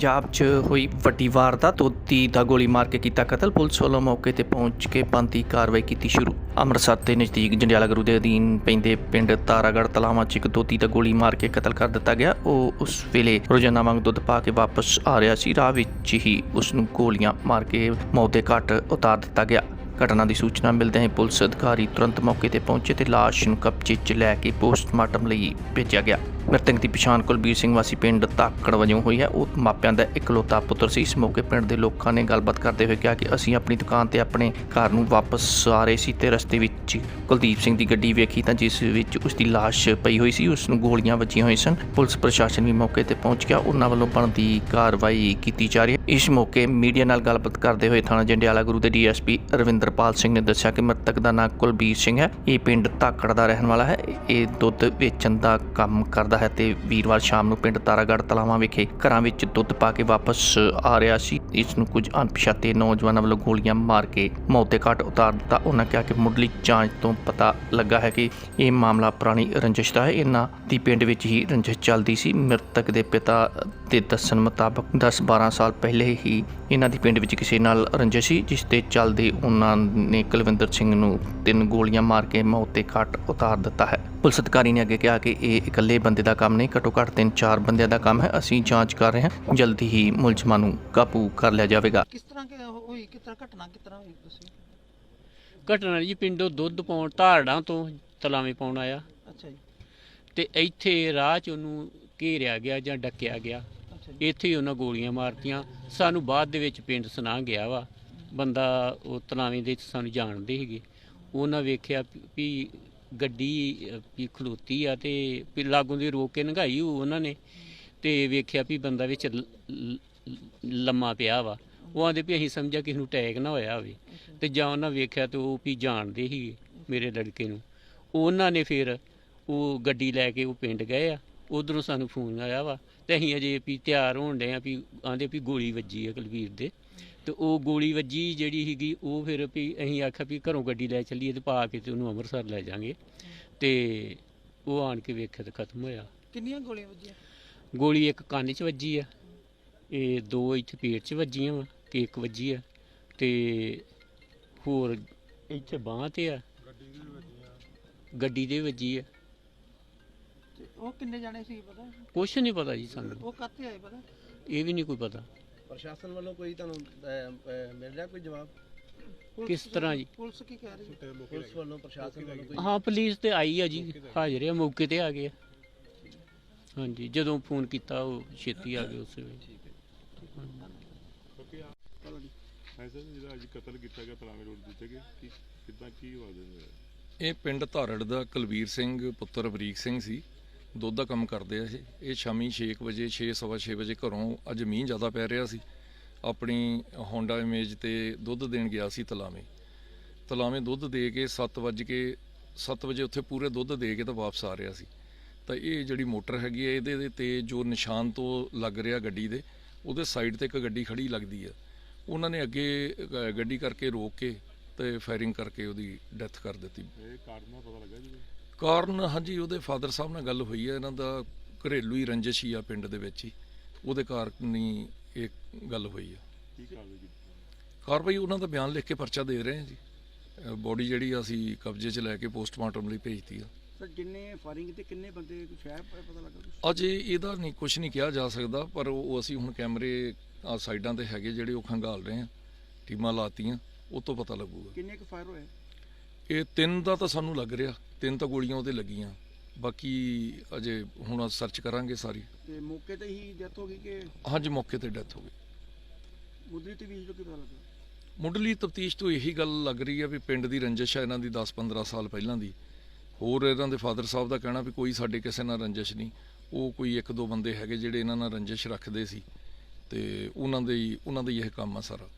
ਪੰਜਾਬ 'ਚ ਹੋਈ ਵੱਡੀ ਵਾਰਦਾਤ, ਦੋਤੀ ਦਾ ਗੋਲੀ ਮਾਰ ਕੇ ਕੀਤਾ ਕਤਲ। ਪੁਲਿਸ ਵੱਲੋਂ ਮੌਕੇ ਤੇ ਪਹੁੰਚ ਕੇ ਬੰਦੀ ਕਾਰਵਾਈ ਕੀਤੀ ਸ਼ੁਰੂ। ਅੰਮ੍ਰਿਤਸਰ ਦੇ ਨਜ਼ਦੀਕ ਜੰਡਿਆਲਾ ਗੁਰੂ ਦੇ ਅਧੀਨ ਪੈਂਦੇ ਪਿੰਡ ਤਾਰਾਗੜ੍ਹ ਤਲਾਵਾਂ 'ਚ ਇੱਕ ਦੋਤੀ ਦਾ ਗੋਲੀ ਮਾਰ ਕੇ ਕਤਲ ਕਰ ਦਿੱਤਾ ਗਿਆ। ਉਹ ਉਸ ਵੇਲੇ ਰੋਜ਼ਾਨਾ ਵਾਂਗ ਦੁੱਧ ਪਾ ਕੇ ਵਾਪਸ ਆ ਰਿਹਾ ਸੀ। ਰਾਹ ਵਿੱਚ ਹੀ ਉਸ ਨੂੰ ਗੋਲੀਆਂ ਮਾਰ ਕੇ ਮੌਤ ਦੇ ਘਾਟ ਉਤਾਰ ਦਿੱਤਾ ਗਿਆ। ਘਟਨਾ ਦੀ ਸੂਚਨਾ ਮਿਲਦਿਆਂ ਹੀ ਪੁਲਿਸ ਅਧਿਕਾਰੀ ਤੁਰੰਤ ਮੌਕੇ ਤੇ ਪਹੁੰਚੇ ਤੇ ਲਾਸ਼ ਨੂੰ ਕਬਜ਼ੇ 'ਚ ਲੈ ਕੇ ਪੋਸਟਮਾਰਟਮ ਲਈ ਭੇਜਿਆ ਗਿਆ। ਮ੍ਰਿਤਕ ਦੀ ਪਛਾਣ ਕੁਲਬੀਰ ਸਿੰਘ ਵਾਸੀ ਪਿੰਡ ਤਾਕੜ ਵਜੋਂ ਹੋਈ ਹੈ। ਉਹ ਮਾਪਿਆਂ ਦਾ ਇਕਲੌਤਾ ਪੁੱਤਰ ਸੀ। ਇਸ ਮੌਕੇ ਪਿੰਡ ਦੇ ਲੋਕਾਂ ਨੇ ਗੱਲਬਾਤ ਕਰਦੇ ਹੋਏ ਕਿਹਾ ਕਿ ਅਸੀਂ ਆਪਣੀ ਦੁਕਾਨ ਤੇ ਆਪਣੇ ਘਰ ਨੂੰ ਵਾਪਸ ਆ ਰਹੇ ਸੀ ਤੇ ਰਸਤੇ ਵਿੱਚ ਕੁਲਦੀਪ ਸਿੰਘ ਦੀ ਗੱਡੀ ਵੇਖੀ ਤਾਂ ਜਿਸ ਵਿੱਚ ਉਸ ਦੀ ਲਾਸ਼ ਪਈ ਹੋਈ ਸੀ ਉਸ ਨੂੰ ਗੋਲੀਆਂ ਵੱਜੀਆਂ ਹੋਈਆਂ ਸਨ। ਪੁਲਿਸ ਪ੍ਰਸ਼ਾਸਨ ਵੀ ਮੌਕੇ ਤੇ ਪਹੁੰਚ ਗਿਆ। ਉਹਨਾਂ ਵੱਲੋਂ ਬਣਦੀ ਕਾਰਵਾਈ ਕੀਤੀ ਜਾ ਰਹੀ ਹੈ। ਇਸ ਮੌਕੇ ਮੀਡੀਆ ਨਾਲ ਗੱਲਬਾਤ ਕਰਦੇ ਹੋਏ ਥਾਣਾ ਜੰਡਿਆਲਾ ਗੁਰੂ ਦੇ ਡੀਐਸਪੀ ਰਵਿੰਦਰਪਾਲ ਸਿੰਘ ਨੇ ਦੱਸਿਆ ਕਿ ਮ੍ਰਿਤਕ ਦਾ ਨਾਂ ਕੁਲਬੀਰ ਸਿੰਘ ਹੈ। ਇਹ ਪਿੰਡ ਧਾਕੜ ਦਾ ਰਹਿਣ ਵਾਲਾ ਹੈ। ਇਹ ਦੁੱਧ ਵੇਚਣ ਦਾ ਕੰਮ ਕਰਦਾ ਹੈ ਤੇ ਵੀਰਵਾਰ ਸ਼ਾਮ ਨੂੰ ਪਿੰਡ ਤਾਰਾਗੜ ਤਲਾਵਾਂ ਵਿਖੇ ਘਰਾਂ ਵਿੱਚ ਦੁੱਧ ਪਾ ਕੇ ਵਾਪਸ ਆ ਰਿਹਾ ਸੀ। ਇਸ ਨੂੰ ਕੁਝ ਅਣਪਛਾਤੇ ਨੌਜਵਾਨਾਂ ਵੱਲੋਂ ਗੋਲੀਆਂ ਮਾਰ ਕੇ ਮੌਤ ਘਾਟ ਉਤਾਰ ਦਿੱਤਾ। ਉਹਨਾਂ ਕਿਹਾ ਕਿ ਮੁੱਢਲੀ ਜਾਂਚ ਤੋਂ ਪਤਾ ਲੱਗਾ ਹੈ ਕਿ ਇਹ ਮਾਮਲਾ ਪੁਰਾਣੀ ਰੰਜਿਸ਼ ਦਾ ਹੈ। ਇਹਨਾਂ ਦੀ ਪਿੰਡ ਵਿੱਚ ਹੀ ਰੰਜਿਸ਼ ਚੱਲਦੀ ਸੀ। ਮ੍ਰਿਤਕ ਦੇ ਪਿਤਾ ਦੇ ਦੱਸਣ ਮੁਤਾਬਕ 10-12 ਸਾਲ ਪਹਿਲੇ ਹੀ ਇਹਨਾਂ ਦੀ ਪਿੰਡ ਵਿੱਚ ਕਿਸੇ ਨਾਲ ਰੰਜਿਸ਼ ਸੀ, ਜਿਸ ਦੇ ਚੱਲਦੇ ਉਹਨਾਂ ਨੇ ਕੁਲਵਿੰਦਰ ਸਿੰਘ ਨੂੰ ਤਿੰਨ ਗੋਲੀਆਂ ਮਾਰ ਕੇ ਮੌਤ ਦੇ ਘਾਟ ਉਤਾਰ ਦਿੱਤਾ ਹੈ। ਪੁਲਿਸ ਅਧਿਕਾਰੀ ਨੇ ਅੱਗੇ ਕਿਹਾ ਕਿ ਇਹ ਇਕੱਲੇ ਬੰਦੇ ਦਾ ਕੰਮ ਨਹੀਂ ਘੱਟੋ ਘੱਟ ਤਿੰਨ ਚਾਰ ਬੰਦਿਆਂ ਦਾ ਕੰਮ ਹੈ ਅਸੀਂ ਜਾਂਚ ਕਰ ਰਹੇ ਹਾਂ। ਜਲਦੀ ਹੀ ਮੁਲਜ਼ਮਾਂ ਨੂੰ ਕਾਬੂ ਕਰ ਲਿਆ ਜਾਵੇਗਾ। ਕਿਸ ਤਰ੍ਹਾਂ ਕਿ ਹੋਈ ਕਿਸ ਤਰ੍ਹਾਂ ਘਟਨਾ ਕਿਸ ਤਰ੍ਹਾਂ ਹੋਈ ਦੱਸੋ ਘਟਨਾ ਜੀ ਪਿੰਡੋਂ ਦੁੱਧ ਪਾਉਣ ਧਾਰੜਾਂ ਤੋਂ ਤਲਾਵੇਂ ਪਾਉਣ ਆਇਆ। ਅੱਛਾ ਜੀ। ਤੇ ਇੱਥੇ ਰਾਹ 'ਚ ਉਹਨੂੰ ਘੇਰਿਆ ਗਿਆ ਜਾਂ ਡੱਕਿਆ ਗਿਆ। ਅੱਛਾ ਜੀ। ਇੱਥੇ ਹੀ ਉਹਨਾਂ ਗੋਲੀਆਂ ਮਾਰਤੀਆਂ। ਸਾਨੂੰ ਬਾਅਦ ਦੇ ਵਿੱਚ ਪਿੰਡ ਸੁਣਾ ਗਿਆ ਵਾ। ਬੰਦਾ ਉਹ ਤਲਾਵੇਂ ਦੇ ਵਿੱਚ ਸਾਨੂੰ ਜਾਣਦੇ ਸੀਗੇ। ਉਹਨਾਂ ਵੇਖਿਆ ਵੀ ਗੱਡੀ ਵੀ ਖਲੋਤੀ ਆ ਤੇ ਵੀ ਲਾਗੋਂ ਦੀ ਰੋਕ ਕੇ ਨੰਗਾਈ ਉਹਨਾਂ ਨੇ ਤੇ ਵੇਖਿਆ ਵੀ ਬੰਦਾ ਵਿੱਚ ਲ- ਲੰਮਾ ਪਿਆ ਵਾ। ਉਹ ਆਂਦੇ ਵੀ ਅਸੀਂ ਸਮਝਿਆ ਕਿਸੇ ਨੂੰ ਅਟੈਕ ਨਾ ਹੋਇਆ ਹੋਵੇ। ਤੇ ਜਾਂ ਉਹਨਾਂ ਵੇਖਿਆ ਤੇ ਉਹ ਵੀ ਜਾਣਦੇ ਸੀ ਮੇਰੇ ਲੜਕੇ ਨੂੰ। ਉਹਨਾਂ ਨੇ ਫਿਰ ਉਹ ਗੱਡੀ ਲੈ ਕੇ ਉਹ ਪਿੰਡ ਗਏ ਆ। ਉਧਰੋਂ ਸਾਨੂੰ ਫੋਨ ਆਇਆ ਵਾ ਤੇ ਅਸੀਂ ਅਜੇ ਵੀ ਤਿਆਰ ਹੋਣ ਡਏ ਆ ਵੀ ਆਂਦੇ ਵੀ ਗੋਲੀ ਵੱਜੀ ਆ ਕੁਲਵੀਰ ਦੇ। ਤੇ ਉਹ ਗੋਲੀ ਵੱਜੀ ਜਿਹੜੀ ਸੀਗੀ ਉਹ ਫਿਰ ਵੀ ਅਸੀਂ ਆਖਿਆ ਵੀ ਘਰੋਂ ਗੱਡੀ ਲੈ ਚੱਲੀਏ ਤੇ ਪਾ ਕੇ ਤੇ ਉਹਨੂੰ ਅੰਮ੍ਰਿਤਸਰ ਲੈ ਜਾਾਂਗੇ। ਤੇ ਉਹ ਆਣ ਕੇ ਵੇਖਿਆ ਤੇ ਖਤਮ ਹੋਇਆ। ਕਿੰਨੀਆਂ ਗੋਲੀਆਂ ਵੱਜੀਆਂ? ਗੋਲੀ ਇੱਕ ਕੰਨ 'ਚ ਵੱਜੀ ਆ ਇਹ ਦੋ ਇੱਥੇ ਪੇਟ 'ਚ ਵੱਜੀਆਂ ਵਾ ਤੇ ਇੱਕ ਵੱਜੀ ਆ ਤੇ ਹੋਰ ਇੱਥੇ ਬਾਂਹ ਤੇ ਆ। ਗੱਡੀ ਦੇ ਵੱਜੀ ਆ। ਤੇ ਉਹ ਕਿੰਨੇ ਜਾਣੇ ਸੀ ਪਤਾ? ਕੁਛ ਨਹੀਂ ਪਤਾ ਜੀ ਸਾਨੂੰ। ਉਹ ਕਾਹਤੇ ਆਏ ਪਤਾ? ਇਹ ਵੀ ਨਹੀਂ ਕੋਈ ਪਤਾ। ਪ੍ਰਸ਼ਾਸਨ ਵੱਲੋਂ ਕੋਈ ਤੁਹਾਨੂੰ ਅਹ, ਅਹ, ਮਿਲ ਰਿਹਾ ਕੋਈ ਜਵਾਬ? ਪੁਲਿਸ- ਕਿਸ ਤਰ੍ਹਾਂ ਜੀ? ਪੁਲਿਸ ਕੀ ਕਹਿ ਰਹੀ ਹੈ? ਪੁਲਿਸ ਵੱਲੋਂ ਪ੍ਰਸ਼ਾਸਨ ਵੱਲੋਂ ਕੋਈ ਹਾਂ ਪੁਲਿਸ ਤੇ ਆਈ ਆ ਜੀ ਹਾਜ਼ਰ ਆ ਮੌਕੇ ਤੇ ਆ ਗਏ ਆ। ਹਾਂਜੀ ਜਦੋਂ ਫੋਨ ਕੀਤਾ ਉਹ ਛੇਤੀ ਆ ਗਏ ਉਸ ਵੇਲੇ। ਹੈ ਸਰ ਜਿਹੜਾ ਅੱਜ ਕਤਲ ਕੀਤਾ ਗਿਆ ਤਲਾਵੇਂ ਰੋਡ ਦੇ ਉੱਤੇ ਕਿ ਕਿੱਦਾਂ ਕੀ ਵਾਜੇ ਹੋਇਆ ਇਹ ਪਿੰਡ ਧਾਰੜ ਦਾ ਕੁਲਵੀਰ ਸਿੰਘ ਪੁੱਤਰ ਬਰੀਕ ਸਿੰਘ ਸੀ। ਦੁੱਧ ਦਾ ਕੰਮ ਕਰਦੇ ਆ ਇਹ। ਇਹ ਸ਼ਾਮੀ 6 ਵਜੇ 6:30 ਵਜੇ ਘਰੋਂ ਅੱਜ ਮੀਂਹ ਜ਼ਿਆਦਾ ਪੈ ਰਿਹਾ ਸੀ। ਆਪਣੀ ਹੋਂਡਾ ਇਮੇਜ ਤੇ ਦੁੱਧ ਦੇਣ ਗਿਆ ਸੀ ਤਲਾਵੇਂ। ਤਲਾਵੇਂ ਦੁੱਧ ਦੇ ਕੇ 7 ਵਜੇ ਕੇ 7 ਵਜੇ ਉੱਥੇ ਪੂਰੇ ਦੁੱਧ ਦੇ ਕੇ ਤਾਂ ਵਾਪਸ ਆ ਰਿਹਾ ਸੀ। ਤਾਂ ਇਹ ਜਿਹੜੀ ਮੋਟਰ ਹੈਗੀ ਹੈ ਇਹਦੇ ਤੇ ਜੋ ਨਿਸ਼ਾਨ ਤੋਂ ਲੱਗ ਰਿਹਾ ਗੱਡੀ ਦੇ, ਉਹਦੇ ਸਾਈਡ ਤੇ ਇੱਕ ਗੱਡੀ ਖੜੀ ਲੱਗਦੀ ਆ। ਉਹਨਾਂ ਨੇ ਅੱਗੇ ਗੱਡੀ ਕਰਕੇ ਰੋਕ ਕੇ ਤੇ ਫਾਇਰਿੰਗ ਕਰਕੇ ਉਹਦੀ ਡੈਥ ਕਰ ਦਿੱਤੀ। ਇਹ ਕਾਰਨ ਦਾ ਪਤਾ ਲੱਗਾ ਜੀ। ਕਾਰਨ ਹਾਂਜੀ ਉਹਦੇ ਫਾਦਰ ਸਾਹਿਬ ਨਾਲ ਗੱਲ ਹੋਈ ਹੈ ਇਹਨਾਂ ਦਾ ਘਰੇਲੂ ਹੀ ਰੰਜਿਸ਼ ਹੀ ਆ ਪਿੰਡ ਦੇ ਵਿੱਚ ਹੀ। ਉਹਦੇ ਕਾਰਨ ਹੀ ਇਹ ਗੱਲ ਹੋਈ ਹੈ ਕੀ ਕਾਰਵਾਈ ਉਹਨਾਂ ਦਾ ਬਿਆਨ ਲਿਖ ਕੇ ਪਰਚਾ ਦੇ ਰਹੇ ਹਾਂ ਜੀ। ਬੋਡੀ ਜਿਹੜੀ ਆ ਅਸੀਂ ਕਬਜ਼ੇ 'ਚ ਲੈ ਕੇ ਪੋਸਟਮਾਰਟਮ ਲਈ ਭੇਜਤੀ ਆ। ਸਰ ਜਿੰਨੇ ਫਾਇਰਿੰਗ ਕੀਤੀ ਕਿੰਨੇ ਬੰਦੇ ਕੁਛ ਹੈ ਪਤਾ ਲੱਗਾ ਅਜੇ ਇਹਦਾ ਨਹੀਂ ਕੁਝ ਨਹੀਂ ਕਿਹਾ ਜਾ ਸਕਦਾ ਪਰ ਉਹ ਅਸੀਂ ਹੁਣ ਕੈਮਰੇ ਆ ਸਾਈਡਾਂ ਤੇ ਹੈਗੇ ਜਿਹੜੇ ਉਹ ਖੰਗਾਲ ਰਹੇ ਆ ਟੀਮਾਂ ਲਾਤੀਆਂ ਉਹ ਤੋਂ ਪਤਾ ਲੱਗੂਗਾ। ਕਿੰਨੇ ਕੁ ਫਾਇਰ ਹੋਏ? ਇਹ ਤਿੰਨ ਦਾ ਤਾਂ ਸਾਨੂੰ ਲੱਗ ਰਿਹਾ ਤਿੰਨ ਤਾਂ ਗੋਲੀਆਂ ਉਹਦੇ ਲੱਗੀਆਂ। ਬਾਕੀ ਅਜੇ ਹੁਣ ਸਰਚ ਕਰਾਂਗੇ ਸਾਰੀ। ਤੇ ਮੌਕੇ ਤੇ ਹੀ ਡੈਥ ਹੋ ਗਈ ਕਿ ਹਾਂਜੀ ਮੌਕੇ ਤੇ ਡੈਥ ਹੋ ਗਈ। ਮੁੱਢਲੀ ਤੇ ਵੀ ਜੋ ਕੀ ਪਤਾ ਲੱਗਾ? ਮੁੱਢਲੀ ਤਫਤੀਸ਼ ਤੋਂ ਇਹੀ ਗੱਲ ਲੱਗ ਰਹੀ ਹੈ ਵੀ ਪਿੰਡ ਦੀ ਰੰਜਿਸ਼ ਹੈ ਇਹਨਾਂ ਦੀ 10-15 ਸਾਲ ਪਹਿਲਾਂ ਦੀ। ਹੋਰ ਇਹਨਾਂ ਦੇ ਫਾਦਰ ਸਾਹਿਬ ਦਾ ਕਹਿਣਾ ਵੀ ਕੋਈ ਸਾਡੇ ਕਿਸੇ ਨਾਲ ਰੰਜਿਸ਼ ਨਹੀਂ। ਉਹ ਕੋਈ ਇੱਕ ਦੋ ਬੰਦੇ ਹੈਗੇ ਜਿਹੜੇ ਇਹਨਾਂ ਨਾਲ ਰੰਜਿਸ਼ ਰੱਖਦੇ ਸੀ। ਤੇ ਉਹਨਾਂ ਦੇ ਉਹਨਾਂ ਦਾ ਹੀ ਇਹ ਕੰਮ ਆ ਸਾਰਾ।